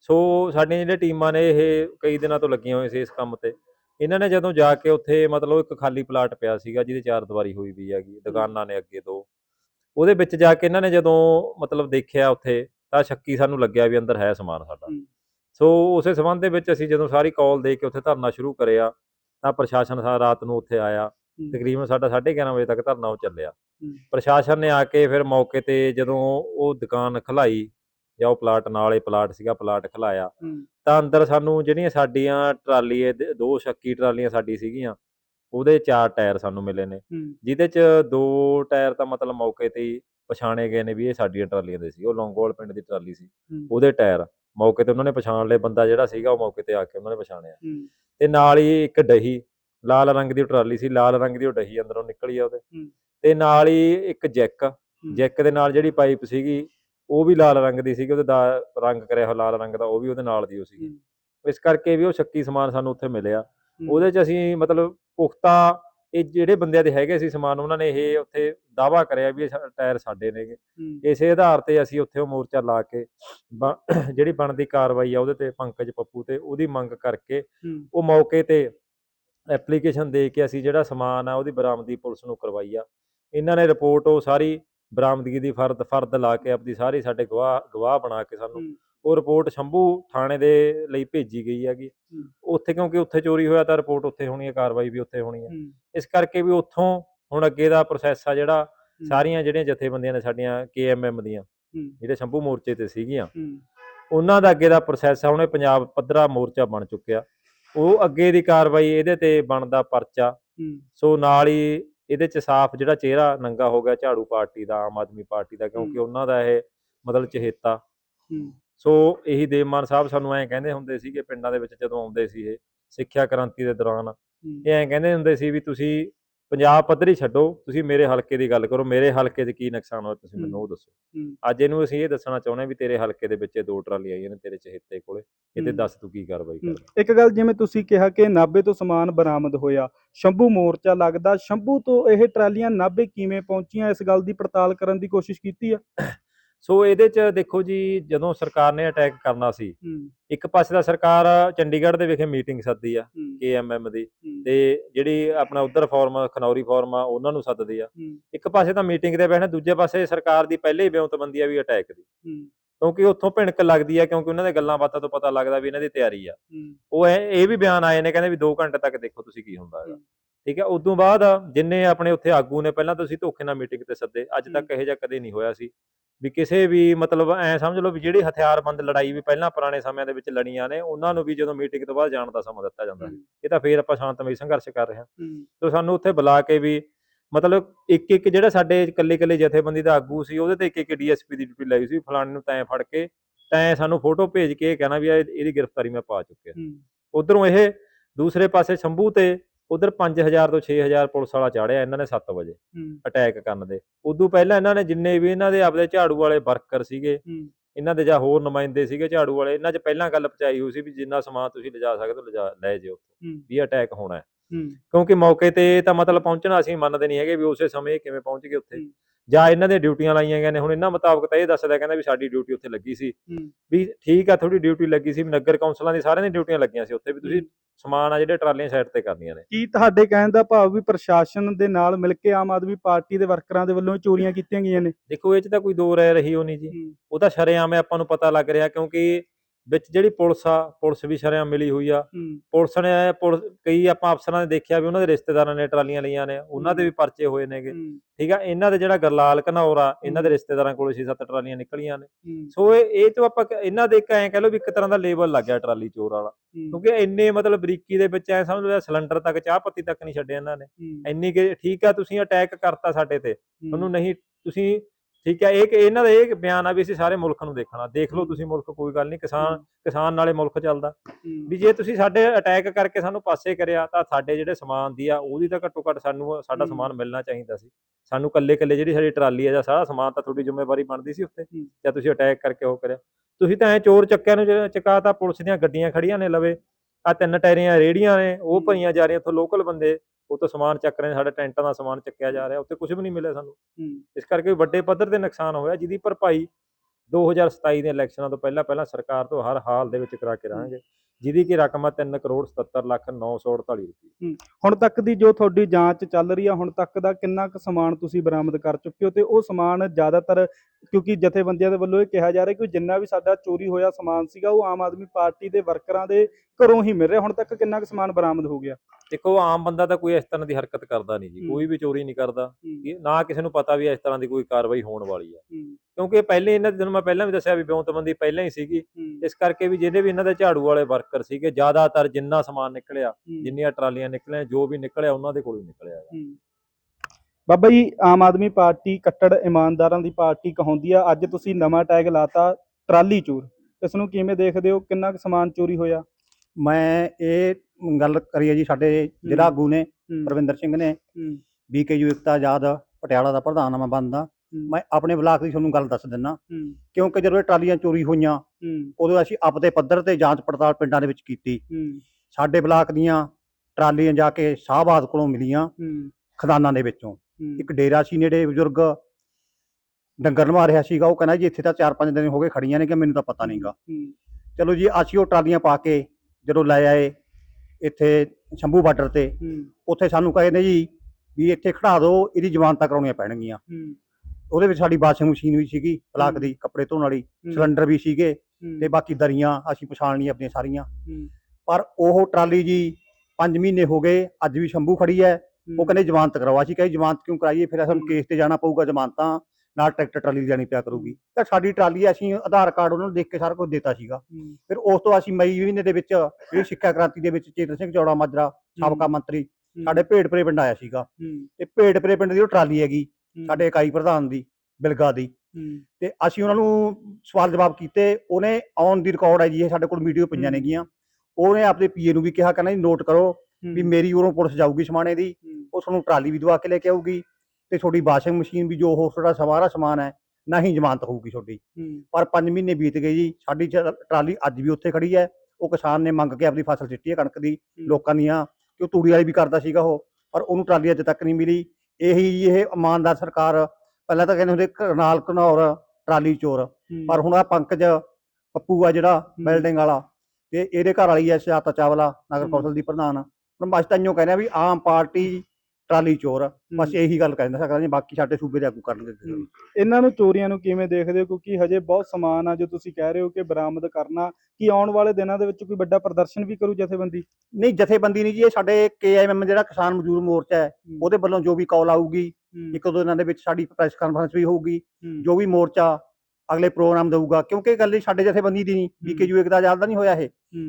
ਸੋ ਸਾਡੀਆਂ ਜਿਹੜੀਆਂ ਟੀਮਾਂ ਨੇ ਇਹ ਕਈ ਦਿਨਾਂ ਤੋਂ ਲੱਗੀਆਂ ਹੋਈਆਂ ਸੀ ਇਸ ਕੰਮ ਤੇ। ਇਹਨਾਂ ਨੇ ਜਦੋਂ ਜਾ ਕੇ ਉੱਥੇ ਮਤਲਬ ਇੱਕ ਖਾਲੀ ਪਲਾਟ ਪਿਆ ਸੀਗਾ ਜਿਹਦੇ ਚਾਰ ਦੀਵਾਰੀ ਹੋਈ ਵੀ ਹੈਗੀ ਦੁਕਾਨਾਂ ਨੇ ਅੱਗੇ ਦੋ। ਉਹਦੇ ਵਿੱਚ ਜਾ ਕੇ ਇਹਨਾਂ ਨੇ ਜਦੋਂ ਮਤਲਬ ਦੇਖਿਆ ਉੱਥੇ ਤਾਂ ਸ਼ੱਕੀ ਸਾਨੂੰ ਲੱਗਿਆ ਵੀ ਅੰਦਰ ਹੈ ਸਮਾਨ ਸਾਡਾ। ਸੋ ਉਸੇ ਸਬੰਧ ਦੇ ਵਿੱਚ ਅਸੀਂ ਜਦੋਂ ਸਾਰੀ ਕਾਲ ਦੇ ਕੇ ਉੱਥੇ ਧਰਨਾ ਸ਼ੁਰੂ ਕਰਿਆ ਤਾਂ ਪ੍ਰਸ਼ਾਸਨ ਸਾਰਾ ਰਾਤ ਨੂੰ ਉੱਥੇ ਆਇਆ। ਤਕਰੀਬਨ ਸਾਡਾ 11:30 ਵਜੇ ਤੱਕ ਧਰਨਾ ਉਹ ਚੱਲਿਆ। ਪ੍ਰਸ਼ਾਸਨ ਨੇ ਆ ਕੇ ਫਿਰ ਮੌਕੇ ਤੇ ਜਦੋਂ ਉਹ ਦੁਕਾਨ ਖਲਾਈ ਜਾਂ ਉਹ ਪਲਾਟ ਨਾਲੇ ਪਲਾਟ ਸੀਗਾ ਪਲਾਟ ਖਲਾਇਆ ਤਾਂ ਅੰਦਰ ਸਾਨੂੰ ਜਿਹੜੀਆਂ ਸਾਡੀਆਂ ਟਰਾਲੀ ਇਹ ਦ- ਦੋ ਸ਼ੱਕੀ ਟਰਾਲੀਆਂ ਸਾਡੀ ਸੀਗੀਆਂ ਉਹਦੇ ਚਾਰ ਟਾਇਰ ਸਾਨੂੰ ਮਿਲੇ ਨੇ। ਜਿਹਦੇ ਚ ਦੋ ਟਾਇਰ ਤਾਂ ਮਤਲਬ ਮੌਕੇ ਤੇ ਹੀ ਪਛਾਣੇ ਗਏ ਨੇ ਵੀ ਇਹ ਸਾਡੀਆਂ ਟਰਾਲੀਆਂ ਦੇ ਸੀ। ਉਹ ਲੌਂਗੋਵਾਲ ਪਿੰਡ ਦੀ ਟਰਾਲੀ ਸੀ। ਉਹਦੇ ਟਾਇਰ ਮੌਕੇ ਤੇ ਉਹਨਾਂ ਨੇ ਪਛਾਣ ਲਏ। ਬੰਦਾ ਜਿਹੜਾ ਸੀਗਾ ਉਹ ਮੌਕੇ ਤੇ ਆ ਕੇ ਉਹਨਾਂ ਨੇ ਪਛਾਣਿਆ। ਤੇ ਨਾਲ ਹੀ ਇੱਕ ਡਹੀ ਲਾਲ ਰੰਗ ਦੀ ਟਰਾਲੀ ਸੀ। ਲਾਲ ਰੰਗ ਦੀ ਉਹ ਡਹੀ ਅੰਦਰੋਂ ਨਿਕਲੀ ਆ ਉਹਦੇ। ਤੇ ਨਾਲ ਹੀ ਇੱਕ ਜੈਕ। ਜੈਕ ਦੇ ਨਾਲ ਜਿਹੜੀ ਪਾਈਪ ਸੀਗੀ ਉਹ ਵੀ ਲਾਲ ਰੰਗ ਦੀ ਸੀਗੀ। ਉਹਦੇ ਦਾ ਰੰਗ ਕਰਿਆ ਹੋਇਆ ਲਾਲ ਰੰਗ ਦਾ ਉਹ ਵੀ ਉਹਦੇ ਨਾਲ ਦੀ ਉਹ ਸੀਗੀ। ਇਸ ਕਰਕੇ ਵੀ ਉਹ ਸ਼ੱਕੀ ਸਮਾਨ ਸਾਨੂੰ ਉੱਥੇ ਮਿਲਿਆ। ਉਹਦੇ 'ਚ ਅਸੀਂ ਮਤਲਬ ਪੁਖਤਾ ਇਹ ਜਿਹੜੇ ਬੰਦਿਆਂ ਦੇ ਹੈਗੇ ਸੀ ਸਮਾਨ ਉਹਨਾਂ ਨੇ ਇਹ ਉੱਥੇ ਦਾਵਾ ਕਰਿਆ ਵੀ ਇਹ ਟਾਇਰ ਸਾਡੇ ਨੇਗੇ। ਇਸੇ ਆਧਾਰ ਤੇ ਅਸੀਂ ਉੱਥੇ ਉਹ ਮੋਰਚਾ ਲਾ ਕੇ ਜਿਹੜੀ ਬਣਦੀ ਕਾਰਵਾਈ ਆ ਉਹਦੇ ਤੇ ਪੰਕਜ ਪੱਪੂ ਤੇ ਉਹਦੀ ਮੰਗ ਕਰਕੇ ਉਹ ਮੌਕੇ ਤੇ ਐਪਲੀਕੇਸ਼ਨ ਦੇ ਕੇ ਅਸੀਂ ਜਿਹੜਾ ਸਮਾਨ ਆ ਉਹਦੀ ਬਰਾਮਦੀ ਪੁਲਿਸ ਨੂੰ ਕਰਵਾਈ ਆ। ਇਹਨਾਂ ਨੇ ਰਿਪੋਰਟ ਉਹ ਸਾਰੀ ਬਰਾਮਦਗੀ ਦੀ ਫਰਦ ਫਰਦ ਲਾ ਕੇ ਆਪਦੀ ਸਾਰੀ ਸਾਡੇ ਗਵਾਹ ਗਵਾਹ ਬਣਾ ਕੇ ਸਾਨੂੰ ਉਹ ਰਿਪੋਰਟ ਸ਼ੰਭੂ ਥਾਣੇ ਦੇ ਲਈ ਭੇਜੀ ਗਈ ਹੈਗੀ। ਉੱਥੇ ਕਿਉਂਕਿ ਉੱਥੇ ਚੋਰੀ ਹੋਇਆ ਤਾਂ ਰਿਪੋਰਟ ਉੱਥੇ ਹੋਣੀ ਹੈ ਕਾਰਵਾਈ ਵੀ ਉੱਥੇ ਹੋਣੀ ਹੈ। ਇਸ ਕਰਕੇ ਵੀ ਉੱਥੋਂ ਹੁਣ ਅੱਗੇ ਦਾ ਪ੍ਰੋਸੈਸ ਆ ਜਿਹੜਾ ਸਾਰੀਆਂ ਜਿਹੜੀਆਂ ਜਥੇਬੰਦੀਆਂ ਨੇ ਸਾਡੀਆਂ ਕੇਐਮਐਮ ਦੀਆਂ ਜਿਹੜੇ ਸ਼ੰਭੂ ਮੋਰਚੇ ਤੇ ਸੀਗੀਆਂ ਉਹਨਾਂ ਦਾ ਅੱਗੇ ਦਾ ਪ੍ਰੋਸੈਸ ਆ ਉਹਨੇ ਪੰਜਾਬ ਪੱਧਰਾ ਮੋਰਚਾ ਬਣ ਚੁੱਕਿਆ। ਉਹ ਅੱਗੇ ਦੀ ਕਾਰਵਾਈ ਇਹਦੇ ਤੇ ਬਣਦਾ ਪਰਚਾ। ਸੋ ਨਾਲ ਹੀ ਇਹਦੇ ਚ ਸਾਫ਼ ਜਿਹੜਾ ਚਿਹਰਾ ਨੰਗਾ ਹੋ ਗਿਆ ਝਾੜੂ ਪਾਰਟੀ ਦਾ ਆਮ ਆਦਮੀ ਪਾਰਟੀ ਦਾ ਕਿਉਂਕਿ ਉਹਨਾਂ ਦਾ ਇਹ ਮਤਲਬ ਚਹੇਤਾ। ਸੋ ਇਹੀ ਦੇਵਮਾਨ ਸਾਹਿਬ ਸਾਨੂੰ ਐਂ ਕਹਿੰਦੇ ਹੁੰਦੇ ਸੀਗੇ ਪਿੰਡਾਂ ਦੇ ਵਿੱਚ ਜਦੋਂ ਆਉਂਦੇ ਸੀ ਇਹ ਸਿੱਖਿਆ ਕ੍ਰਾਂਤੀ ਦੇ ਦੌਰਾਨ। ਇਹ ਐਂ ਕਹਿੰਦੇ ਹੁੰਦੇ ਸੀ ਵੀ ਤੁਸੀਂ ਪੰਜਾਬ ਪੱਧਰੀ ਛੱਡੋ ਤੁਸੀਂ ਮੇਰੇ ਹਲਕੇ ਦੀ ਗੱਲ ਕਰੋ ਮੇਰੇ ਹਲਕੇ 'ਚ ਕੀ ਨੁਕਸਾਨ ਹੋਇਆ ਤੁਸੀਂ ਮੈਨੂੰ ਉਹ ਦੱਸੋ ਅੱਜ ਇਹਨੂੰ ਅਸੀਂ ਇਹ ਦੱਸਣਾ ਚਾਹੁੰਦੇ ਹਾਂ ਵੀ ਤੇਰੇ ਹਲਕੇ ਦੇ ਵਿੱਚ ਦੋ ਟਰਾਲੀਆਂ ਆਈਆਂ ਨੇ ਤੇਰੇ ਚਹੇਤੇ ਕੋਲੇ ਇਹਦੇ। ਦੱਸ ਤੂੰ ਕੀ ਕਾਰਵਾਈ ਹੂੰ। ਕਰਦਾ ਇੱਕ ਗੱਲ ਜਿਵੇਂ ਤੁਸੀਂ ਕਿਹਾ ਕਿ ਨਾਭੇ ਤੋਂ ਸਮਾਨ ਬਰਾਮਦ ਹੋਇਆ ਸ਼ੰਭੂ ਮੋਰਚਾ ਲੱਗਦਾ ਸ਼ੰਭੂ ਤੋਂ ਇਹ ਟਰਾਲੀਆਂ ਨਾਭੇ ਕਿਵੇਂ ਪਹੁੰਚੀਆਂ ਇਸ ਗੱਲ ਦੀ ਪੜਤਾਲ ਕਰਨ ਦੀ ਕੋਸ਼ਿਸ਼ ਕੀਤੀ ਆ ਸੋ ਇਹਦੇ 'ਚ ਦੇਖੋ ਜੀ ਜਦੋਂ ਸਰਕਾਰ ਨੇ ਅਟੈਕ ਕਰਨਾ ਸੀ ਇੱਕ ਪਾਸੇ ਦਾ ਸਰਕਾਰ ਚੰਡੀਗੜ੍ਹ ਦੇ ਵਿਖੇ ਮੀਟਿੰਗ ਸੱਦੀ ਆ ਕੇਐਮਐਮ ਦੀ ਤੇ ਜਿਹੜੀ ਆਪਣਾ ਉਧਰ ਫਾਰਮ ਖਨੌਰੀ ਫਾਰਮ ਆ ਉਹਨਾਂ ਨੂੰ ਸੱਦਦੀ ਆ। ਇੱਕ ਪਾਸੇ ਤਾਂ ਮੀਟਿੰਗ ਤੇ ਬੈਠੇ ਦੂਜੇ ਪਾਸੇ ਸਰਕਾਰ ਦੀ ਪਹਿਲੇ ਹੀ ਬਿਉਂਤਬੰਦੀ ਆ ਵੀ ਅਟੈਕ ਦੀ। ਕਿਉਂਕਿ ਉੱਥੋਂ ਭਿਣਕ ਲੱਗਦੀ ਆ ਕਿਉਂਕਿ ਉਹਨਾਂ ਦੇ ਗੱਲਾਂ ਬਾਤਾਂ ਤੋਂ ਪਤਾ ਲੱਗਦਾ ਵੀ ਇਹਨਾਂ ਦੀ ਤਿਆਰੀ ਆ। ਉਹ ਇਹ ਵੀ ਬਿਆਨ ਆਏ ਨੇ ਕਹਿੰਦੇ ਵੀ 2 ਘੰਟੇ ਤੱਕ ਦੇਖੋ ਤੁਸੀਂ ਕੀ ਹੁੰਦਾ ਹੈਗਾ। ਠੀਕ ਹੈ ਉਦੋਂ ਬਾਅਦ ਜਿੰਨੇ ਆਪਣੇ ਉੱਥੇ ਆਗੂ ਨੇ ਪਹਿਲਾਂ ਤੁਸੀਂ ਧੋਖੇ ਨਾਲ ਮੀਟਿੰਗ ਤੇ ਸੱਦੇ ਅੱਜ ਤੱਕ ਇਹੋ ਜਿਹਾ ਕਦੇ ਨਹੀਂ ਹੋਇਆ ਸੀ ਵੀ ਕਿਸੇ ਵੀ ਮਤਲਬ ਐ ਸਮਝ ਲਓ ਵੀ ਜਿਹੜੀ ਹਥਿਆਰਬੰਦ ਲੜਾਈ ਵੀ ਪਹਿਲਾਂ ਪੁਰਾਣੇ ਸਮਿਆਂ ਦੇ ਵਿੱਚ ਲੜੀਆਂ ਨੇ ਉਹਨਾਂ ਨੂੰ ਵੀ ਜਦੋਂ ਮੀਟਿੰਗ ਤੋਂ ਬਾਅਦ ਜਾਣ ਦਾ ਸਮਾਂ ਦਿੱਤਾ ਜਾਂਦਾ। ਇਹ ਤਾਂ ਫੇਰ ਆਪਾਂ ਸ਼ਾਂਤਮਈ ਸੰਘਰਸ਼ ਕਰ ਰਹੇ ਹਾਂ। ਤੇ ਸਾਨੂੰ ਉੱਥੇ ਬੁਲਾ ਕੇ ਵੀ ਮਤਲਬ ਇੱਕ ਇੱਕ ਜਿਹੜਾ ਸਾਡੇ ਇਕੱਲੇ ਇਕੱਲੇ ਜਥੇਬੰਦੀ ਦਾ ਆਗੂ ਸੀ ਉਹਦੇ ਤੇ ਇੱਕ ਇੱਕ ਡੀਐਸਪੀ ਦੀ ਡਿਊਟੀ ਲਾਈ ਸੀ ਫਲਾਣੇ ਨੂੰ ਤੈਂ ਫੜ ਕੇ ਤੈਂ ਸਾਨੂੰ ਫੋਟੋ ਭੇਜ ਕੇ ਇਹ ਕਹਿਣਾ ਵੀ ਇਹ- ਇਹਦੀ ਗ੍ਰਿਫਤਾਰੀ ਮੈਂ ਪਾ ਚੁੱਕਿਆ। ਉਧਰੋਂ ਇਹ ਦੂਸਰੇ ਪਾਸੇ ਸ਼ੰਭੂ ਤੇ ਉਧਰ 5000 ਤੋਂ 6000 ਪੁਲਿਸ ਵਾਲਾ ਚਾੜਿਆ ਇਹਨਾਂ ਨੇ 7 ਵਜੇ ਅਟੈਕ ਕਰਨ ਦੇ। ਉਦੋਂ ਪਹਿਲਾਂ ਇਹਨਾਂ ਨੇ ਜਿੰਨੇ ਵੀ ਇਹਨਾਂ ਦੇ ਆਪਦੇ ਝਾੜੂ ਵਾਲੇ ਵਰਕਰ ਸੀਗੇ ਇਹਨਾਂ ਦੇ ਜਾਂ ਹੋਰ ਨੁਮਾਇੰਦੇ ਸੀਗੇ ਝਾੜੂ ਵਾਲੇ ਇਹਨਾਂ 'ਚ ਪਹਿਲਾਂ ਗੱਲ ਪਹੁੰਚਾਈ ਹੋਈ ਸੀ ਵੀ ਜਿੰਨਾ ਸਮਾਨ ਤੁਸੀਂ ਲਿਜਾ ਸਕਦੇ ਹੋ ਲਿਜਾ ਲੈ ਜਿਓ ਵੀ ਅਟੈਕ ਹੋਣਾ ਕਿਉਂਕਿ ਮੌਕੇ ਤੇ ਤਾਂ ਮਤਲਬ ਪਹੁੰਚਣਾ ਅਸੀਂ ਮੰਨਦੇ ਨਹੀਂ ਹੈਗੇ ਵੀ ਉਸੇ ਸਮੇਂ ਕਿਵੇਂ ਪਹੁੰਚ ਗਏ ਉੱਥੇ। ਜਾਂ ਇਹਨਾਂ ਦੇ ਡਿਊਟੀਆਂ ਲਾਈਆਂ ਗਈਆਂ ਨੇ। ਹੁਣ ਇਹਨਾਂ ਮੁਤਾਬਕ ਤਾਂ ਇਹ ਦੱਸਦਾ ਕਹਿੰਦਾ ਵੀ ਸਾਡੀ ਡਿਊਟੀ ਉੱਥੇ ਲੱਗੀ ਸੀ। ਵੀ ਠੀਕ ਆ ਤੁਹਾਡੀ ਡਿਊਟੀ ਲੱਗੀ ਸੀ ਨਗਰ ਕੌਂਸਲਾਂ ਦੀ ਸਾਰਿਆਂ ਦੀ ਡਿਊਟੀਆਂ ਲੱਗੀਆਂ ਸੀ ਉੱਥੇ ਵੀ ਤੁਸੀਂ ਸਮਾਨ ਆ ਜਿਹੜੇ ਟਰਾਲੀਆਂ ਸਾਈਡ ਤੇ ਕਰਨੀਆਂ ਨੇ। ਕੀ ਤੁਹਾਡੇ ਕਹਿਣ ਦਾ ਭਾਵ ਵੀ ਪ੍ਰਸ਼ਾਸਨ ਦੇ ਨਾਲ ਮਿਲ ਕੇ ਆਮ ਆਦਮੀ ਪਾਰਟੀ ਦੇ ਵਰਕਰਾਂ ਦੇ ਵੱਲੋਂ ਚੋਰੀਆਂ ਕੀਤੀਆਂ ਗਈਆਂ ਨੇ? ਦੇਖੋ ਇਹ 'ਚ ਤਾਂ ਕੋਈ ਦੋ ਰਹਿ ਰਹੀ ਹੋ ਨਹੀਂ ਜੀ ਉਹ ਤਾਂ ਸ਼ਰੇਆਮ ਹੈ ਆਪਾਂ ਨੂੰ ਪਤਾ ਲੱਗ ਰਿਹਾ ਕਿਉਂਕਿ ਵਿੱਚ ਜਿਹੜੀ ਪੁਲਿਸ ਆ ਪੁਲਿਸ ਵੀ ਸ਼ਰੇਆਮ ਮਿਲੀ ਹੋਈ ਆ। ਪੁਲਿਸ ਨੇ ਪੁਲਿਸ ਕਈ ਆਪਾਂ ਅਫਸਰਾਂ ਨੇ ਦੇਖਿਆ ਵੀ ਉਹਨਾਂ ਦੇ ਰਿਸ਼ਤੇਦਾਰਾਂ ਨੇ ਟਰਾਲੀਆਂ ਲਈਆਂ ਨੇ ਉਹਨਾਂ ਦੇ ਵੀ ਪਰਚੇ ਹੋਏ ਨੇਗੇ। ਠੀਕ ਆ? ਇਹਨਾਂ ਦੇ ਜਿਹੜਾ ਗਰਲਾਲ ਘਨੌਰ ਆ ਇਹਨਾਂ ਦੇ ਰਿਸ਼ਤੇਦਾਰਾਂ ਕੋਲ 6-7 ਟਰਾਲੀਆਂ ਨਿਕਲੀਆਂ ਨੇ। ਸੋ ਇਹ ਇਹ ਤੋਂ ਆਪਾਂ ਇਹਨਾਂ ਦੇ ਇੱਕ ਐਂ ਕਹਿ ਲਓ ਵੀ ਇੱਕ ਤਰ੍ਹਾਂ ਦਾ ਲੇਬਲ ਲੱਗ ਗਿਆ ਟਰਾਲੀ ਚੋਰ ਵਾਲਾ। ਕਿਉਂਕਿ ਇੰਨੇ ਮਤਲਬ ਬਰੀਕੀ ਦੇ ਵਿੱਚ ਐ ਸਮਝ ਲਓ ਸਿਲੰਡਰ ਤੱਕ ਚਾਹ ਪੱਤੀ ਤੱਕ ਨਹੀਂ ਛੱਡਿਆ ਇਹਨਾਂ ਨੇ। ਇੰਨੀ ਕਿ ਠੀਕ ਆ ਤੁਸੀਂ ਅਟੈਕ ਕਰਤਾ ਸਾਡੇ ਤੇ। ਤੁਹਾਨੂੰ ਨਹੀਂ ਤੁਸੀਂ ਠੀਕ ਹੈ ਇਹ ਇਹਨਾਂ ਦਾ ਇਹ ਬਿਆਨ ਆ ਵੀ ਅਸੀਂ ਸਾਰੇ ਮੁਲਕ ਨੂੰ ਦੇਖਣਾ। ਦੇਖ ਲਓ ਤੁਸੀਂ ਮੁਲਕ ਕੋਈ ਗੱਲ ਨਹੀਂ ਕਿਸਾਨ ਕਿਸਾਨ ਨਾਲੇ ਮੁਲਕ ਚੱਲਦਾ। ਵੀ ਜੇ ਤੁਸੀਂ ਸਾਡੇ ਅਟੈਕ ਕਰਕੇ ਸਾਨੂੰ ਪਾਸੇ ਕਰਿਆ ਤਾਂ ਸਾਡੇ ਜਿਹੜੇ ਸਮਾਨ ਦੀ ਆ ਉਹਦੀ ਤਾਂ ਘੱਟੋ ਘੱਟ ਸਾਨੂੰ ਸਾਡਾ। ਸਮਾਨ ਮਿਲਣਾ ਚਾਹੀਦਾ ਸੀ। ਸਾਨੂੰ ਕੱਲੇ ਕੱਲੇ ਜਿਹੜੀ ਸਾਡੀ ਟਰਾਲੀ ਆ ਜਾਂ ਸਾਰਾ ਸਮਾਨ ਤਾਂ ਤੁਹਾਡੀ ਜ਼ਿੰਮੇਵਾਰੀ ਬਣਦੀ ਸੀ ਉੱਤੇ। ਜਾਂ ਤੁਸੀਂ ਅਟੈਕ ਕਰਕੇ ਉਹ ਕਰਿਆ। ਤੁਸੀਂ ਤਾਂ ਐ ਚੋਰ ਚੱਕਿਆਂ ਨੂੰ ਜ- ਚੁਕਾ ਤਾਂ ਪੁਲਿਸ ਦੀਆਂ ਗੱਡੀਆਂ ਖੜੀਆਂ ਨੇ ਲਵੇ। ਆ ਤਿੰਨ ਟਾਇਰੀਆਂ ਰੇੜੀਆਂ ਨੇ ਉਹ। ਭਰੀਆਂ ਜਾ ਰਹੀਆਂ ਉੱਥੋਂ ਲੋਕਲ ਬੰਦੇ ਉਹ ਤੋਂ ਸਮਾਨ ਚੱਕ ਰਹੇ ਸਾਡੇ ਟੈਂਟਾਂ ਦਾ ਸਮਾਨ ਚੱਕਿਆ ਜਾ ਰਿਹਾ ਉੱਥੇ ਕੁਝ ਵੀ ਨਹੀਂ ਮਿਲਿਆ ਸਾਨੂੰ। ਇਸ ਕਰਕੇ ਵੱਡੇ ਪੱਧਰ ਤੇ ਨੁਕਸਾਨ ਹੋਇਆ ਜਿਹਦੀ ਭਰਪਾਈ 2027 ਦੇ ਇਲੈਕਸ਼ਨਾਂ ਤੋਂ ਪਹਿਲਾਂ ਪਹਿਲਾਂ ਸਰਕਾਰ ਤੋਂ ਹਰ ਹਾਲ ਦੇ ਵਿੱਚ ਕਰਾ ਕੇ ਰਹਾਂਗੇ। ਜਿਹਦੀ ਕਿ ਰਕਮ ਆ 3 ਕਰੋੜ 77 ਲੱਖ 948 ਰੁਪਏ। ਹੁਣ ਤੱਕ ਦੀ ਜੋ ਤੁਹਾਡੀ ਜਾਂਚ ਚੱਲ ਰਹੀ ਆ ਹੁਣ ਤੱਕ ਦਾ ਕਿੰਨਾ ਕੁ ਸਮਾਨ ਤੁਸੀਂ ਬਰਾਮਦ ਕਰ ਚੁੱਕੇ ਹੋ ਤੇ ਉਹ ਸਮਾਨ ਜ਼ਿਆਦਾਤਰ ਕਿਉਂਕਿ ਜਥੇਬੰਦੀਆਂ ਦੇ ਵੱਲੋਂ ਇਹ ਕਿਹਾ ਜਾ ਰਿਹਾ ਕਿ ਜਿੰਨਾ ਵੀ ਸਾਡਾ ਚੋਰੀ ਹੋਇਆ ਸਮਾਨ ਸੀਗਾ ਉਹ ਆਮ ਆਦਮੀ ਪਾਰਟੀ ਦੇ ਵਰਕਰਾਂ ਦੇ ਘਰੋਂ ਹੀ ਮਿਲ ਰਿਹਾ। ਹੁਣ ਤੱਕ ਕਿੰਨਾ ਕੁ ਸਮਾਨ ਬਰਾਮਦ ਹੋ ਗਿਆ? ਦੇਖੋ ਆਮ ਬੰਦਾ ਤਾਂ ਕੋਈ ਇਸ ਤਰ੍ਹਾਂ ਦੀ ਹਰਕਤ ਕਰਦਾ ਨਹੀਂ ਜੀ ਹੂੰ। ਕੋਈ ਵੀ ਚੋਰੀ ਨਹੀਂ ਕਰਦਾ। ਹੂੰ, ਇਹ ਨਾ ਕਿਸੇ ਨੂੰ ਪਤਾ ਵੀ ਇਸ ਤਰ੍ਹਾਂ ਦੀ ਕੋਈ ਕਾਰਵਾਈ ਹੋਣ ਵਾਲੀ ਆ। ਹੂੰ, ਕਿਉਂਕਿ ਪਹਿਲੇ ਇਹਨਾਂ ਦੀ ਤੁਹਾਨੂੰ ਮੈਂ ਪਹਿਲਾਂ ਵੀ ਦੱਸਿਆ ਵੀ ਬਿਉਂਤਬੰਦੀ ਪਹਿਲਾਂ ਹੀ ਸੀਗੀ ਇਸ ਕਰਕੇ ਵੀ ਜਿਹੜੇ ਵੀ ਇਹਨਾਂ ਦੇ ਝਾੜੂ ਵਾਲੇ ਵਰਕਰ ਸੀਗੇ ਜ਼ਿਆਦਾਤਰ ਜਿੰਨਾ ਸਮਾਨ ਨਿਕਲਿਆ ਜਿੰਨੀਆਂ ਟਰਾਲੀਆਂ ਨਿਕਲੀਆਂ ਜੋ ਵੀ ਨਿਕਲਿਆ ਉਹਨਾਂ ਦੇ ਕੋਲੋਂ ਹੀ ਨਿਕਲਿਆ। ਬਾਬਾ ਜੀ ਆਮ ਆਦਮੀ ਪਾਰਟੀ ਕੱਟੜ ਇਮਾਨਦਾਰਾਂ ਦੀ ਪਾਰਟੀ ਕਹਾਉਂਦੀ ਆ ਅੱਜ ਤੁਸੀਂ ਨਵਾਂ ਟੈਗ ਲਾਤਾ ਟਰਾਲੀ ਚੋਰ। ਇਸ ਨੂੰ ਕਿਵੇਂ ਦੇਖਦੇ ਹੋ? ਕਿੰਨਾ ਕੁ ਸਮਾਨ ਚੋਰੀ ਹੋਇਆ? ਮੈਂ ਇਹ ਗੱਲ ਕਰੀ ਹੈ ਜੀ ਸਾਡੇ ਜ਼ਿਲ੍ਹਾ ਆਗੂ ਨੇ ਪ੍ਰਵਿੰਦਰ ਸਿੰਘ ਨੇ ਹੂੰ, ਬੀਕੇਯੂ ਏਕਤਾ ਆਜ਼ਾਦ ਪਟਿਆਲਾ ਦਾ ਪ੍ਰਧਾਨ ਆ ਮੈਂ ਬਣਦਾ ਮੈਂ ਆਪਣੇ ਬਲਾਕ ਦੀ ਤੁਹਾਨੂੰ ਗੱਲ ਦੱਸ ਦਿੰਨਾ। ਕਿਉਂਕਿ ਜਦੋਂ ਇਹ ਟਰਾਲੀਆਂ ਚੋਰੀ ਹੋਈਆਂ ਉਦੋਂ ਅਸੀਂ ਆਪਦੇ ਪੱਧਰ ਤੇ ਜਾਂਚ ਪੜਤਾਲ ਪਿੰਡਾਂ ਦੇ ਵਿੱਚ ਕੀਤੀ। ਸਾਡੇ ਬਲਾਕ ਦੀਆਂ ਟਰਾਲੀਆਂ ਜਾ ਕੇ ਸ਼ਾਹਬਾਦ ਕੋਲੋਂ ਮਿਲੀਆਂ ਖਦਾਨਾਂ ਦੇ ਵਿੱਚੋਂ। ਇੱਕ ਡੇਰਾ ਸੀ ਨੇੜੇ ਬਜ਼ੁਰਗ ਡੰਗਰ ਨਵਾ ਰਿਹਾ ਸੀਗਾ ਉਹ ਕਹਿੰਦਾ ਜੀ ਇੱਥੇ ਤਾਂ 4-5 ਦਿਨ ਹੋ ਗਏ ਖੜੀਆਂ ਨੇ ਕਿ ਮੈਨੂੰ ਤਾਂ ਪਤਾ ਨਹੀਂਗਾ। ਚਲੋ ਜੀ ਅਸੀਂ ਉਹ ਟਰਾਲੀਆਂ ਪਾ ਕੇ ਜਦੋਂ ਲੈ ਆਏ ਇੱਥੇ ਸ਼ੰਭੂ ਬਾਰਡਰ ਤੇ ਉੱਥੇ ਸਾਨੂੰ ਕਹਿੰਦੇ ਜੀ ਵੀ ਇੱਥੇ ਖੜਾ ਦਿਓ ਇਹਦੀ ਜ਼ਮਾਨਤਾਂ ਕਰਾਉਣੀਆਂ ਪੈਣਗੀਆਂ। ਉਹਦੇ ਵਿੱਚ ਸਾਡੀ ਵਾਸ਼ਿੰਗ ਮਸ਼ੀਨ ਵੀ ਸੀਗੀ ਬਲਾਕ ਹੂੰ। ਦੀ ਕੱਪੜੇ ਧੋਣ ਵਾਲੀ ਸਿਲੰਡਰ ਵੀ ਸੀਗੇ ਤੇ ਬਾਕੀ ਦਰੀਆਂ ਅਸੀਂ ਪਛਾਣ ਲਈਆਂ ਆਪਣੀਆਂ ਸਾਰੀਆਂ। ਪਰ ਉਹ ਟਰਾਲੀ ਜੀ 5 ਮਹੀਨੇ ਹੋ ਗਏ ਅੱਜ ਵੀ ਸ਼ੰਭੂ ਖੜੀ ਹੈ। ਉਹ ਕਹਿੰਦੇ ਜ਼ਮਾਨਤ ਕਰਵਾ ਅਸੀਂ ਕਹੇ ਜ਼ਮਾਨਤ ਕਿਉਂ ਕਰਾਈਏ? ਫਿਰ ਸਾਨੂੰ। ਕੇਸ ਤੇ ਜਾਣਾ ਪਊਗਾ ਜ਼ਮਾਨਤਾਂ ਨਾਲ ਟਰੈਕਟਰ ਟਰਾਲੀ ਲੈਣੀ ਪਿਆ ਕਰੂਗੀ। ਤਾਂ ਸਾਡੀ ਟਰਾਲੀ ਅਸੀਂ ਆਧਾਰ ਕਾਰਡ ਉਹਨਾਂ ਨੂੰ ਦੇਖ ਕੇ ਸਾਰਾ ਕੁਝ ਦਿੱਤਾ ਸੀਗਾ। ਫਿਰ ਉਸ ਤੋਂ ਅਸੀਂ ਮਈ ਮਹੀਨੇ ਦੇ ਵਿੱਚ ਜਿਹੜੀ ਸਿੱਖਿਆ ਕ੍ਰਾਂਤੀ ਦੇ ਵਿੱਚ ਚੇਤਨ ਸਿੰਘ ਚੌੜਾ ਮਾਜਰਾ ਸਾਬਕਾ ਮੰਤਰੀ ਸਾਡੇ ਭੇਡਪਰੇ ਪਿੰਡ ਆਇਆ ਸੀਗਾ। ਤੇ ਭੇਡਪਰੇ ਪਿੰਡ ਦੀ ਉਹ ਟਰਾਲੀ ਹੈਗੀ। ਸਾਡੇ ਇਕਾਈ ਪ੍ਰਧਾਨ ਦੀ ਬਿਲਗਾ ਦੀ। ਤੇ ਅਸੀਂ ਉਹਨਾਂ ਨੂੰ ਸਵਾਲ ਜਵਾਬ ਕੀਤੇ ਉਹਨੇ ਔਨ ਦੀ ਰਿਕਾਰਡ ਹੈ ਜੀ ਇਹ ਸਾਡੇ ਕੋਲ ਵੀਡੀਓ ਪਈਆਂ ਹੂੰ। ਨੇਗੀਆਂ। ਉਹਨੇ ਆਪਣੇ ਪੀਏ ਨੂੰ ਵੀ ਕਿਹਾ ਕਹਿੰਦਾ ਜੀ ਨੋਟ ਕਰੋ ਵੀ ਮੇਰੀ ਉਰੋਂ ਪੁਲਿਸ ਜਾਊਗੀ ਸਮਾਣੇ ਦੀ ਉਹ ਤੁਹਾਨੂੰ ਟਰਾਲੀ ਵੀ ਦਵਾ ਕੇ ਲੈ ਕੇ ਆਊਗੀ ਤੇ ਤੁਹਾਡੀ ਵਾਸ਼ਿੰਗ ਮਸ਼ੀਨ ਵੀ ਜੋ ਹੋਰ ਤੁਹਾਡਾ ਸਵਾਰਾ ਸਮਾਨ ਹੈ ਨਾ ਹੀ ਜ਼ਮਾਨਤ ਹੋਊਗੀ ਤੁਹਾਡੀ। ਪਰ 5 ਮਹੀਨੇ ਬੀਤ ਗਏ ਜੀ ਸਾਡੀ ਟਰਾਲੀ ਅੱਜ ਵੀ ਉੱਥੇ ਖੜੀ ਹੈ ਉਹ ਕਿਸਾਨ ਨੇ ਮੰਗ ਕੇ ਆਪਣੀ ਫਸਲ ਸਿੱਟੀ ਹੈ ਕਣਕ ਦੀ ਲੋਕਾਂ ਦੀਆਂ ਕਿ ਉਹ ਤੂੜੀ ਵਾਲੀ ਵੀ ਕਰਦਾ ਸੀਗਾ ਉਹ ਪਰ ਉਹਨੂੰ ਟਰਾਲੀ ਅਜੇ ਤੱਕ ਨਹੀਂ ਮਿਲੀ। ਇਹੀ ਜੀ ਇਹ ਇਮਾਨਦਾਰ ਸਰਕਾਰ ਪਹਿਲਾਂ ਤਾਂ ਕਹਿੰਦੇ ਹੁੰਦੇ ਕਰਨਾਲ ਘਨੌਰ ਟਰਾਲੀ ਚੋਰ। ਪਰ ਹੁਣ ਆ ਪੰਕਜ ਪੱਪੂ ਆ ਜਿਹੜਾ ਬਿਲਡਿੰਗ ਵਾਲਾ। ਤੇ ਇਹਦੇ ਘਰ ਵਾਲੀ ਐ ਸਿਆਤਾ ਚਾਵਲਾ ਨਗਰ। ਕੌਂਸਲ ਦੀ ਪ੍ਰਧਾਨ। ਹੁਣ ਬਸ ਤਾਂ ਇਉਂ ਕਹਿੰਦੇ ਆ ਵੀ ਆਮ ਪਾਰਟੀ ਟਰਾਲੀ ਚੋਰ ਆ। ਬਸ। ਇਹੀ ਗੱਲ ਕਹਿੰਦਾ ਸਕਦਾ ਜੀ ਬਾਕੀ ਸਾਡੇ ਸੂਬੇ ਦੇ ਆਗੂ ਕਰਨਗੇ। ਇਹਨਾਂ ਨੂੰ ਚੋਰੀਆਂ ਨੂੰ ਕਿਵੇਂ ਦੇਖਦੇ ਹੋ? ਕਿਉਂਕਿ ਹਜੇ ਬਹੁਤ ਸਮਾਨ ਆ ਜੋ ਤੁਸੀਂ ਕਹਿ ਰਹੇ ਹੋ ਕਿ ਬਰਾਮਦ ਕਰਨਾ ਕੀ ਆਉਣ ਵਾਲੇ ਦਿਨਾਂ ਦੇ ਵਿੱਚ ਕੋਈ ਵੱਡਾ ਪ੍ਰਦਰਸ਼ਨ ਵੀ ਕਰੂ ਜਥੇਬੰਦੀ? ਨਹੀਂ ਜਥੇਬੰਦੀ ਨਹੀਂ ਜੀ ਇਹ ਸਾਡੇ ਕੇਐਮਐਮ ਜਿਹੜਾ ਕਿਸਾਨ ਮਜ਼ਦੂਰ ਮੋਰਚਾ ਹੈ ਉਹਦੇ ਵੱਲੋਂ ਜੋ ਵੀ ਕਾਲ ਆਊਗੀ ਇੱਕ ਦੋ ਦਿਨਾਂ ਦੇ ਵਿੱਚ ਸਾਡੀ ਪ੍ਰੈਸ ਕਾਨਫਰੰਸ ਵੀ ਹੋਊਗੀ ਜੋ ਵੀ ਮੋਰਚਾ ਅਗਲੇ ਪ੍ਰੋਗਰਾਮ ਦੇਊਗਾ। ਕਿਉਂਕਿ ਇਹ ਗੱਲ ਸਾਡੇ ਜਥੇਬੰਦੀ ਦੀ ਨਹੀਂ ਬੀਕੇਯੂ ਇੱਕ ਦਾ ਆਜ਼ਾਦ ਨਹੀਂ ਹੋਇਆ ਇਹ।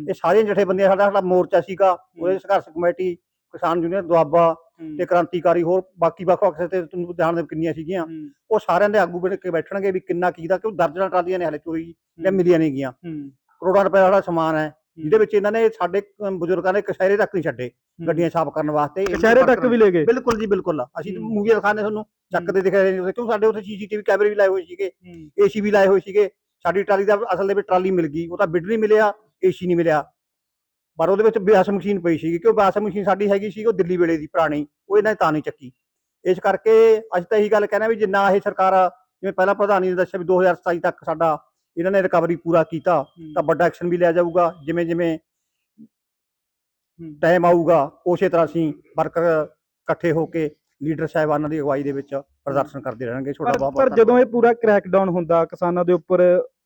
ਇਹ ਸਾਰੀਆਂ ਜਥੇਬੰਦੀਆਂ ਸਾਡਾ ਸਾਡਾ ਮੋਰਚਾ ਸੀਗਾ ਉਹਦੇ ਸੰਘਰਸ਼ ਕਮੇਟੀ ਕਿਸਾਨ ਯੂਨੀਅਨ ਦੁਆਬਾ ਤੇ ਕ੍ਰਾਂਤੀਕਾਰੀ ਹੋਰ ਬਾਕੀ ਵੱਖ ਵੱਖ ਤੇ ਤੁਹਾਨੂੰ ਜਾਣਦੇ ਹੋ ਕਿੰਨੀਆਂ ਸੀਗੀਆਂ। ਉਹ ਸਾਰਿਆਂ ਦੇ ਆਗੂ ਬਣ ਕੇ ਬੈਠਣਗੇ ਵੀ ਕਿੰਨਾ ਕੀ ਦਾ ਕਿਉਂ ਦਰਜਨਾਂ ਟਰਾਲੀਆਂ ਨੇ ਹਲੇ ਚੋਰੀ ਜਾਂ ਮਿਲੀਆਂ ਨਹੀਂ ਗਈਆਂ ਕਰੋੜਾਂ ਰੁਪਏ ਦਾ ਸਮਾਨ ਹੈ ਜਿਹਦੇ ਵਿੱਚ ਇਹਨਾਂ ਨੇ ਸਾਡੇ ਬਜ਼ੁਰਗਾਂ ਨੇ ਕਸ਼ਹਿਰੇ ਤੱਕ ਨਹੀਂ ਛੱਡੇ। ਗੱਡੀਆਂ ਸਾਫ਼ ਕਰਨ ਵਾਸਤੇ। ਦੇ ਤੱਕ ਵੀ ਲੈ ਗਏ? ਬਿਲਕੁਲ ਜੀ ਬਿਲਕੁਲ। ਅਸੀਂ। ਮੂਵੀ ਦਿਖਾਣੇ ਤੁਹਾਨੂੰ ਚੱਕਦੇ ਦਿਖ ਰਹੇ ਨੇ ਕਿਉਂ? ਸਾਡੇ ਉੱਥੇ ਸੀਸੀਟੀਵੀ ਕੈਮਰੇ ਵੀ ਲਾਏ ਹੋਏ ਸੀਗੇ ਏਸੀ ਵੀ ਲਾਏ ਹੋਏ ਸੀਗੇ। ਸਾਡੀ ਟਰਾਲੀ ਦਾ ਅਸਲ ਦੇ ਵਿੱਚ ਟਰਾਲੀ ਮਿਲ ਗਈ ਉਹ ਤਾਂ ਬਿੱਡ ਨਹੀਂ ਮਿਲਿਆ ਏਸੀ ਨਹੀਂ ਮਿਲਿਆ। ਪਰ ਉਹਦੇ ਵਿੱਚ ਬਿਆਸ ਮਸ਼ੀਨ ਪਈ ਸੀਗੀ ਕਿਉਂ ਬਿਆਸ ਮਸ਼ੀਨ ਸਾਡੀ ਹੈਗੀ ਸੀ ਉਹ ਦਿੱਲੀ ਵੇਲੇ ਦੀ ਪੁਰਾਣੀ ਉਹ ਇਹਨਾਂ ਨੇ ਤਾਂ ਨਹੀਂ ਚੱਕੀ। ਇਸ ਕਰਕੇ ਅਸੀਂ ਤਾਂ ਇਹੀ ਗੱਲ ਕਹਿੰਦੇ ਵੀ ਜਿੰਨਾ ਇਹ ਸਰਕਾਰ ਜਿਵੇਂ ਪਹਿਲਾਂ ਪ੍ਰਧਾਨੀ ਨੇ ਦੱਸਿਆ ਵੀ 2027 ਤੱਕ ਸਾਡਾ ਇਹਨਾਂ ਨੇ ਰਿਕਵਰੀ ਪੂਰਾ ਕੀਤਾ ਤਾਂ ਵੱਡਾ ਐਕਸ਼ਨ ਵੀ ਲਿਆ ਜਾਊਗਾ ਜਿਵੇਂ ਜਿਵੇਂ। ਟਾਈਮ ਆਊਗਾ ਉਸੇ ਤਰ੍ਹਾਂ ਅਸੀਂ ਵਰਕਰ ਇਕੱਠੇ ਹੋ ਕੇ ਲੀਡਰ ਸਾਹਿਬਾਨਾਂ ਦੀ ਅਗਵਾਈ ਦੇ ਵਿੱਚ ਪ੍ਰਦਰਸ਼ਨ ਕਰਦੇ ਰਹਿਣਗੇ ਛੋਟਾ ਬਹੁਤ ਪਰ ਜਦੋਂ ਇਹ ਪੂਰਾ ਕ੍ਰੈਕਡਾਊਨ ਹੁੰਦਾ ਕਿਸਾਨਾਂ ਦੇ ਉੱਪਰ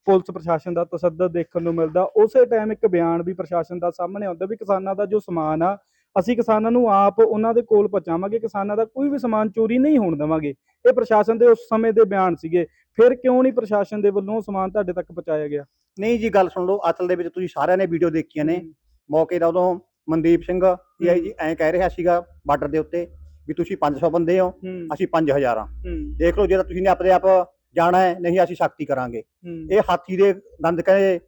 ਪੁਲਿਸ ਪ੍ਰਸ਼ਾਸਨ ਦਾ ਤਸੱਦਦ ਦੇਖਣ ਨੂੰ ਮਿਲਦਾ। ਉਸੇ ਟਾਈਮ ਇੱਕ ਬਿਆਨ ਵੀ ਪ੍ਰਸ਼ਾਸਨ ਦਾ ਸਾਹਮਣੇ ਆਉਂਦਾ ਵੀ ਕਿਸਾਨਾਂ ਦਾ ਜੋ ਸਮਾਨ ਆ ਅਸੀਂ ਕਿਸਾਨਾਂ ਨੂੰ ਆਪ ਉਹਨਾਂ ਦੇ ਕੋਲ ਪਹੁੰਚਾਵਾਂਗੇ ਕਿਸਾਨਾਂ ਦਾ ਕੋਈ ਵੀ ਸਮਾਨ ਚੋਰੀ ਨਹੀਂ ਹੋਣ ਦੇਵਾਂਗੇ। ਇਹ ਪ੍ਰਸ਼ਾਸਨ ਦੇ ਉਸ ਸਮੇਂ ਦੇ ਬਿਆਨ ਸੀਗੇ। ਫਿਰ ਕਿਉਂ ਨਹੀਂ ਪ੍ਰਸ਼ਾਸਨ ਦੇ ਵੱਲੋਂ ਸਮਾਨ ਤੁਹਾਡੇ ਤੱਕ ਪਹੁੰਚਾਇਆ ਗਿਆ? ਨਹੀਂ ਜੀ ਗੱਲ ਸੁਣ ਲਓ ਅਸਲ ਦੇ ਵਿੱਚ ਤੁਸੀਂ ਸਾਰਿਆਂ ਨੇ ਵੀਡੀਓ ਦੇਖੀਆਂ ਨੇ। ਮੌਕੇ ਦਾ ਉਦੋਂ ਮਨਦੀਪ ਸਿੰਘ ਪੀਆਈ ਜੀ ਐਂ ਕਹਿ ਰਿਹਾ ਸੀਗਾ ਬਾਰਡਰ ਦੇ ਉੱਤੇ ਵੀ ਤੁਸੀਂ 500 ਬੰਦੇ ਹੋ ਅਸੀਂ 5000 ਆ। ਦੇਖ ਲਓ ਜੇ ਤਾਂ ਤੁਸੀਂ ਨੇ ਆਪਣੇ ਆਪ ਜਾਣਾ ਹੈ ਨਹੀਂ ਅਸੀਂ ਸਖਤੀ ਕਰਾਂਗੇ। ਇਹ ਹਾਥੀ ਦੇ ਦੰਦ ਕਹੇ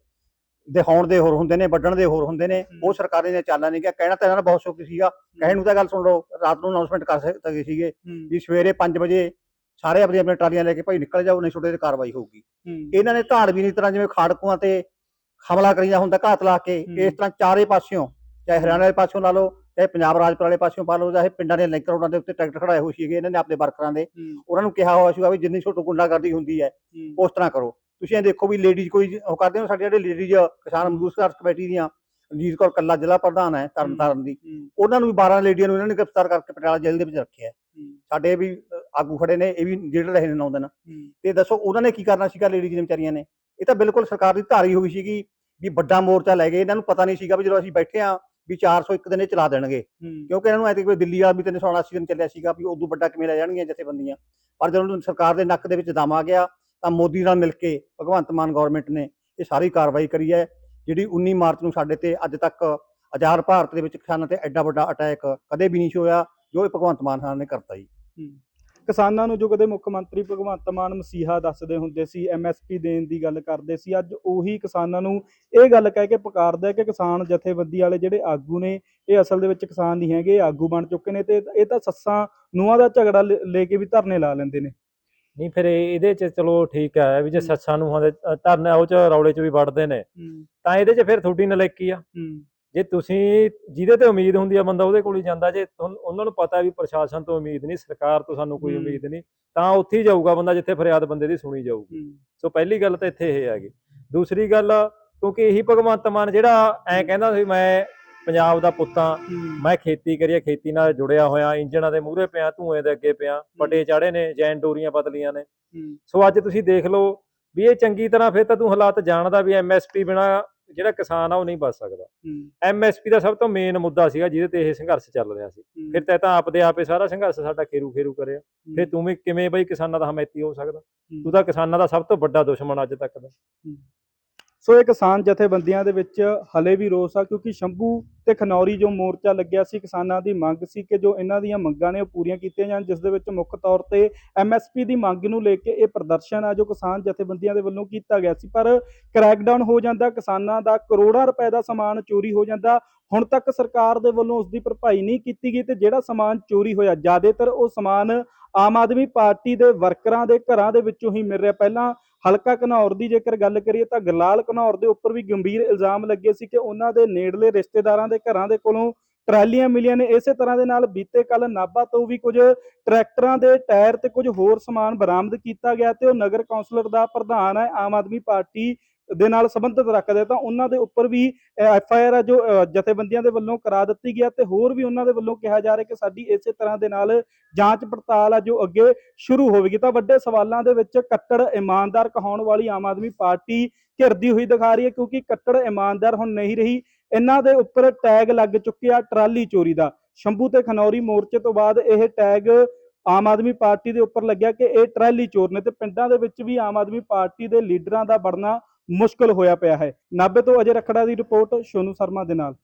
ਦਿਖਾਉਣ ਦੇ ਹੋਰ ਹੁੰਦੇ ਨੇ ਵੱਢਣ ਦੇ ਹੋਰ ਹੁੰਦੇ ਨੇ। ਉਹ ਸਰਕਾਰੀ ਨੇ ਚਾਲਾ ਨਹੀਂ ਗਿਆ ਕਹਿਣਾ ਤਾਂ ਇਹਨਾਂ ਦਾ ਬਹੁਤ ਸ਼ੌਕ ਸੀਗਾ। ਕਹਿਣ ਨੂੰ ਤਾਂ ਗੱਲ ਸੁਣ ਲਓ ਰਾਤ ਨੂੰ ਅਨਾਉਂਸਮੈਂਟ ਕਰ ਸਕਦੇ ਸੀਗੇ ਵੀ ਸਵੇਰੇ 5 ਵਜੇ ਸਾਰੇ ਆਪਣੀਆਂ ਆਪਣੀਆਂ ਟਰਾਲੀਆਂ ਲੈ ਕੇ ਭਾਈ ਨਿਕਲ ਜਾਓ ਨਹੀਂ ਛੋਟੇ ਤੇ ਕਾਰਵਾਈ ਹੋਊਗੀ। ਇਹਨਾਂ ਨੇ ਧਾੜ ਵੀ ਨਹੀਂ ਤਰ੍ਹਾਂ ਜਿਵੇਂ ਖਾੜਕੂਆਂ ਤੇ ਹਮਲਾ ਕਰੀਦਾ ਹੁੰਦਾ ਘਾਤ ਲਾ ਕੇ। ਇਸ ਤਰ੍ਹਾਂ ਚਾਰੇ ਪਾਸਿਓਂ ਚਾਹੇ ਹਰਿਆਣਾ ਵਾਲੇ ਪਾਸਿਓਂ ਲਾ ਲਓ ਚਾਹੇ ਪੰਜਾਬ ਰਾਜਪੁਰ ਵਾਲੇ ਪਾਸਿਓਂ ਪਾ ਲਓ ਚਾਹੇ ਪਿੰਡਾਂ ਦੇ ਲਿੰਕ ਰੋਡਾਂ ਦੇ ਉੱਤੇ ਟਰੈਕਟਰ ਖੜਾਏ ਹੋਏ ਸੀਗੇ ਇਹਨਾਂ ਨੇ ਆਪਣੇ ਵਰਕਰਾਂ ਦੇ। ਉਹਨਾਂ ਨੂੰ ਕਿਹਾ ਹੋਇਆ ਸੀਗਾ ਵੀ ਜਿੰਨੀ ਛੋਟੋ ਗੁੰਡਾਗਰਦੀ ਹੁੰਦੀ ਹੈ ਉਸ ਤਰ੍ਹਾਂ ਕਰੋ। ਤੁਸੀਂ ਇਹ ਦੇਖੋ ਵੀ ਲੇਡੀਜ਼ ਕੋਈ ਉਹ ਕਰਦੇ ਹੋ ਸਾਡੇ ਜਿਹੜੇ ਲੇਡੀਜ਼ ਕਿਸਾਨ ਮਜ਼ਦੂਰ ਸੰਘਰਸ਼ ਕਮੇਟੀ ਦੀਆਂ ਰਣਜੀਤ ਕੌਰ ਕੱਲਾ ਜ਼ਿਲ੍ਹਾ ਪ੍ਰਧਾਨ ਹੈ ਤਰਨਤਾਰਨ ਦੀ। ਹੂੰ। ਉਹਨਾਂ ਨੂੰ ਵੀ 12 ਲੇਡੀਆਂ ਨੂੰ ਇਹਨਾਂ ਨੇ ਗ੍ਰਿਫਤਾਰ ਕਰਕੇ ਪਟਿਆਲਾ ਜੇਲ੍ਹ ਦੇ ਵਿੱਚ ਰੱਖਿਆ ਸਾਡੇ ਵੀ ਆਗੂ ਖੜੇ ਨੇ ਇਹ ਵੀ ਜਿਹੜੇ ਰਹੇ ਨੇ ਨੌ ਦਿਨ। ਹੂੰ। ਤੇ ਦੱਸੋ ਉਹਨਾਂ ਨੇ ਕੀ ਕਰਨਾ ਸੀਗਾ ਲੇਡੀਜ਼ ਨੇ ਵਿਚਾਰੀਆਂ ਨੇ? ਇਹ ਤਾਂ ਬਿਲਕੁਲ ਸਰਕਾਰ ਦੀ ਧਾਰੀ ਹੋਈ ਸੀਗੀ ਵੀ ਵੱਡਾ ਮੋਰਚਾ ਲੈ ਗਏ। ਇਹਨਾਂ ਨੂੰ ਪਤਾ ਨਹੀਂ ਸੀਗਾ ਵੀ ਜਦੋਂ ਅਸੀਂ ਬੈਠੇ ਆ ਵੀ 401 ਦਿਨ ਇਹ ਚਲਾ ਦੇਣਗੇ। ਕਿਉਂਕਿ ਇਹਨਾਂ ਨੂੰ ਐਤਕੀ ਕੋਈ ਦਿੱਲੀ ਵਾਲਾ ਵੀ 379 ਦਿਨ ਚੱਲਿਆ ਸੀਗਾ ਵੀ ਉਦੋਂ ਵੱਡਾ ਕਿਵੇਂ ਲੈ ਜਾਣਗੀਆਂ ਜਥੇਬੰਦੀਆਂ। ਪਰ ਜਦੋਂ ਸਰਕਾਰ ਦੇ ਨੱਕ ਦੇ ਵਿੱਚ ਦਮ ਆ ਗਿਆ ਤਾਂ ਮੋਦੀ ਨਾਲ ਮਿਲ ਕੇ ਭਗਵੰਤ ਮਾਨ ਗਵਰਨਮੈਂਟ ਨੇ ਇਹ ਸਾਰੀ ਕਾਰਵਾਈ ਕਰੀ ਹੈ ਜਿਹੜੀ 19 ਮਾਰਚ ਨੂੰ ਸਾਡੇ ਤੇ ਅੱਜ ਤੱਕ ਆਜ਼ਾਦ ਭਾਰਤ ਦੇ ਵਿੱਚ ਕਿਸਾਨਾਂ ਤੇ ਐਡਾ ਵੱਡਾ ਅਟੈਕ ਕਦੇ ਵੀ ਨਹੀਂ ਹੋਇਆ ਜੋ ਇਹ ਭਗਵੰਤ ਮਾਨ ਸਾਹਿਬ ਨੇ ਕਰਤਾ ਜੀ। ਕਿਸਾਨਾਂ ਨੂੰ ਜੋ ਕਦੇ ਮੁੱਖ ਮੰਤਰੀ ਭਗਵੰਤ ਮਾਨ ਮਸੀਹਾ ਦੱਸਦੇ ਹੁੰਦੇ ਸੀ ਐਮਐਸਪੀ ਦੇਣ ਦੀ ਗੱਲ ਕਰਦੇ ਸੀ ਅੱਜ ਉਹੀ ਕਿਸਾਨਾਂ ਨੂੰ ਇਹ ਗੱਲ ਕਹਿ ਕੇ ਪੁਕਾਰਦਾ ਹੈ ਕਿ ਕਿਸਾਨ ਜਥੇਬੰਦੀ ਵਾਲੇ ਜਿਹੜੇ ਆਗੂ ਨੇ ਇਹ ਅਸਲ ਦੇ ਵਿੱਚ ਕਿਸਾਨ ਨਹੀਂ ਹੈਗੇ ਆਗੂ ਬਣ ਚੁੱਕੇ ਨੇ ਤੇ ਇਹ ਤਾਂ ਸੱਸਾਂ ਨੂੰਹਾਂ ਦਾ ਝਗੜਾ ਲੈ ਕੇ ਵੀ ਧਰਨੇ ਲਾ ਲੈਂਦੇ ਨੇ। ਨਹੀਂ ਫਿਰ ਇਹ- ਇਹਦੇ ਚ ਚਲੋ ਠੀਕ ਹੈ ਵੀ ਜੇ। ਸੱਸਾਂ ਨੂੰ ਦੇ ਧਰਨੇ ਉਹ ਚ ਰੌਲੇ ਚ ਵੀ ਵੜਦੇ ਨੇ। ਤਾਂ ਇਹਦੇ ਚ ਫਿਰ ਤੁਹਾਡੀ ਨਲਾਇਕੀ ਆ। ਜੇ ਤੁਸੀਂ ਜਿਹਦੇ ਤੇ ਉਮੀਦ ਹੁੰਦੀ ਆ ਬੰਦਾ ਉਹਦੇ ਕੋਲ ਹੀ ਜਾਂਦਾ ਜੇ ਉਹਨਾਂ ਨੂੰ ਪਤਾ ਵੀ ਪ੍ਰਸ਼ਾਸਨ ਤੋਂ ਉਮੀਦ ਨਹੀਂ ਸਰਕਾਰ ਤੋਂ ਸਾਨੂੰ ਕੋਈ। ਉਮੀਦ ਨਹੀਂ ਤਾਂ ਉੱਥੇ ਹੀ ਜਾਊਗਾ ਬੰਦਾ ਜਿੱਥੇ ਫਰਿਆਦ ਬੰਦੇ ਦੀ ਸੁਣੀ ਜਾਊਗੀ। ਸੋ ਪਹਿਲੀ ਗੱਲ ਤਾਂ ਇੱਥੇ ਇਹ ਹੈਗੀ। ਦੂਸਰੀ ਗੱਲ ਕਿਉਂਕਿ ਇਹੀ ਭਗਵੰਤ ਮਾਨ ਜਿਹੜਾ ਐ ਕਹਿੰਦਾ ਸੀ ਮੈਂ ਪੰਜਾਬ ਦਾ ਪੁੱਤਾਂ ਮੈਂ ਖੇਤੀ ਕਰੀਏ ਖੇਤੀ ਨਾਲ ਜੁੜਿਆ ਹੋਇਆ ਇੰਜਣਾਂ ਦੇ ਮੂਹਰੇ ਪਿਆ ਧੂਏ ਦੇ ਅੱਗੇ ਪਿਆ ਪੱਟੇ ਚਾੜੇ ਨੇ ਜੈਨ ਡੋਰੀਆਂ ਪਤਲੀਆਂ ਨੇ। ਸੋ ਅੱਜ ਤੁਸੀਂ ਦੇਖ ਲਓ ਵੀ ਇਹ ਚੰਗੀ ਤਰ੍ਹਾਂ ਫਿਰ ਤਾਂ ਤੂੰ ਹਾਲਾਤ ਜਾਣਦਾ ਵੀ ਐਮਐਸਪੀ ਬਿਨਾ ਜਿਹੜਾ ਕਿਸਾਨ ਆ ਉਹ ਨਹੀਂ ਬਚ ਸਕਦਾ। ਐਮਐਸਪੀ ਦਾ ਸਭ ਤੋਂ ਮੇਨ ਮੁੱਦਾ ਸੀਗਾ ਜਿਹਦੇ ਤੇ ਇਹ ਸੰਘਰਸ਼ ਚੱਲ ਰਿਹਾ ਸੀ। ਫਿਰ ਤੈ ਤਾਂ ਆਪਦੇ ਆਪੇ ਸਾਰਾ ਸੰਘਰਸ਼ ਸਾਡਾ ਖੇਰੂ ਖੇਰੂ ਕਰਿਆ। ਫਿਰ ਤੂੰ ਵੀ ਕਿਵੇਂ ਬਈ ਕਿਸਾਨਾਂ ਦਾ ਹਮੈਤੀ ਹੋ ਸਕਦਾ? ਤੂੰ ਤਾਂ ਕਿਸਾਨਾਂ ਦਾ ਸਭ ਤੋਂ ਵੱਡਾ ਦੁਸ਼ਮਣ ਅੱਜ ਤੱਕ ਦਾ। ਸੋ ਇਹ ਕਿਸਾਨ ਜਥੇਬੰਦੀਆਂ ਦੇ ਵਿੱਚ ਹਲੇ ਵੀ ਰੋਸ ਆ, ਕਿਉਂਕਿ ਸ਼ੰਭੂ ਤੇ ਖਨੌਰੀ ਜੋ ਮੋਰਚਾ ਲੱਗਿਆ ਸੀ, ਕਿਸਾਨਾਂ ਦੀ ਮੰਗ ਸੀ ਕਿ ਜੋ ਇਹਨਾਂ ਦੀਆਂ ਮੰਗਾਂ ਨੇ ਉਹ ਪੂਰੀਆਂ ਕੀਤੀਆਂ ਜਾਣ, ਜਿਸ ਦੇ ਵਿੱਚ ਮੁੱਖ ਤੌਰ ਤੇ ਐਮਐਸਪੀ ਦੀ ਮੰਗ ਨੂੰ ਲੈ ਕੇ ਇਹ ਪ੍ਰਦਰਸ਼ਨ ਆ ਜੋ ਕਿਸਾਨ ਜਥੇਬੰਦੀਆਂ ਦੇ ਵੱਲੋਂ ਕੀਤਾ ਗਿਆ ਸੀ। ਪਰ ਕ੍ਰੈਕਡਾਊਨ ਹੋ ਜਾਂਦਾ, ਕਿਸਾਨਾਂ ਦਾ ਕਰੋੜਾਂ ਰੁਪਏ ਦਾ ਸਮਾਨ ਚੋਰੀ ਹੋ ਜਾਂਦਾ, ਹੁਣ ਤੱਕ ਸਰਕਾਰ ਦੇ ਵੱਲੋਂ ਉਸ ਦੀ ਭਰਪਾਈ ਨਹੀਂ ਕੀਤੀ ਗਈ ਤੇ ਜਿਹੜਾ ਸਮਾਨ ਚੋਰੀ ਹੋਇਆ, ਜ਼ਿਆਦਾਤਰ ਉਹ ਸਮਾਨ ਆਮ ਆਦਮੀ ਪਾਰਟੀ ਦੇ ਵਰਕਰਾਂ ਦੇ ਘਰਾਂ ਦੇ ਵਿੱਚੋਂ ਹੀ ਮਿਲ ਰਿਹਾ। ਪਹਿਲਾਂ ਹਲਕਾ ਘਨੌਰ ਦੀ ਜੇਕਰ ਗੱਲ ਕਰੀਏ ਤਾਂ ਗਲਾਲ ਘਨੌਰ ਦੇ ਉੱਪਰ ਵੀ ਗੰਭੀਰ ਇਲਜ਼ਾਮ ਲੱਗੇ ਸੀ ਕਿ ਉਹਨਾਂ ਦੇ ਨੇੜਲੇ ਰਿਸ਼ਤੇਦਾਰਾਂ ਦੇ ਘਰਾਂ ਦੇ ਕੋਲੋਂ ਟਰਾਲੀਆਂ ਮਿਲੀਆਂ ਨੇ। ਇਸੇ ਤਰ੍ਹਾਂ ਦੇ ਨਾਲ ਬੀਤੇ ਕੱਲ ਨਾਭਾ ਤੋਂ ਵੀ ਕੁਝ ਟਰੈਕਟਰਾਂ ਦੇ ਟਾਇਰ ਤੇ ਕੁਝ ਹੋਰ ਸਮਾਨ ਬਰਾਮਦ ਕੀਤਾ ਗਿਆ ਤੇ ਉਹ ਨਗਰ ਕੌਂਸਲਰ ਦਾ ਪ੍ਰਧਾਨ ਹੈ, ਆਮ ਆਦਮੀ ਪਾਰਟੀ ਦੇ ਨਾਲ ਸੰਬੰਧਿਤ ਰੱਖਦੇ ਤਾਂ ਉਹਨਾਂ ਦੇ ਉੱਪਰ ਵੀ ਐਫ ਆਈ ਆਰ ਜੋ ਜਥੇਬੰਦੀਆਂ ਦੇ ਵੱਲੋਂ ਕਰਾ ਦਿੱਤੀ ਗਿਆ ਤੇ ਹੋਰ ਵੀ ਉਹਨਾਂ ਦੇ ਵੱਲੋਂ ਕਿਹਾ ਜਾ ਰਿਹਾ ਕਿ ਸਾਡੀ ਇਸੇ ਤਰ੍ਹਾਂ ਦੇ ਨਾਲ ਜਾਂਚ ਪੜਤਾਲ ਆ ਜੋ ਅੱਗੇ ਸ਼ੁਰੂ ਹੋਵੇਗੀ। ਤਾਂ ਵੱਡੇ ਸਵਾਲਾਂ ਦੇ ਵਿੱਚ ਕੱਟੜ ਇਮਾਨਦਾਰ ਕਹਾਉਣ ਵਾਲੀ ਆਮ ਆਦਮੀ ਪਾਰਟੀ ਘਿਰਦੀ ਹੋਈ ਦਿਖਾ ਰਹੀ ਹੈ, ਕਿਉਂਕਿ ਕੱਟੜ ਇਮਾਨਦਾਰ ਹੁਣ ਨਹੀਂ ਰਹੀ। ਇਹਨਾਂ ਦੇ ਉੱਪਰ ਟੈਗ ਲੱਗ ਚੁੱਕਿਆ ਟਰਾਲੀ ਚੋਰੀ ਦਾ। ਸ਼ੰਭੂ ਤੇ ਖਨੌਰੀ ਮੋਰਚੇ ਤੋਂ ਬਾਅਦ ਇਹ ਟੈਗ ਆਮ ਆਦਮੀ ਪਾਰਟੀ ਦੇ ਉੱਪਰ ਲੱਗਿਆ ਕਿ ਇਹ ਟਰਾਲੀ ਚੋਰ ਨੇ ਤੇ ਪਿੰਡਾਂ ਦੇ ਵਿੱਚ ਵੀ ਆਮ ਆਦਮੀ ਪਾਰਟੀ ਦੇ ਲੀਡਰਾਂ ਦਾ ਬਣਨਾ ਮੁਸ਼ਕਲ ਹੋਇਆ ਪਿਆ ਹੈ। ਨਾਭੇ ਤੋਂ ਅਜੇ ਰਖੜਾ ਦੀ ਰਿਪੋਰਟ ਸੋਨੂ ਸ਼ਰਮਾ ਦੇ ਨਾਲ।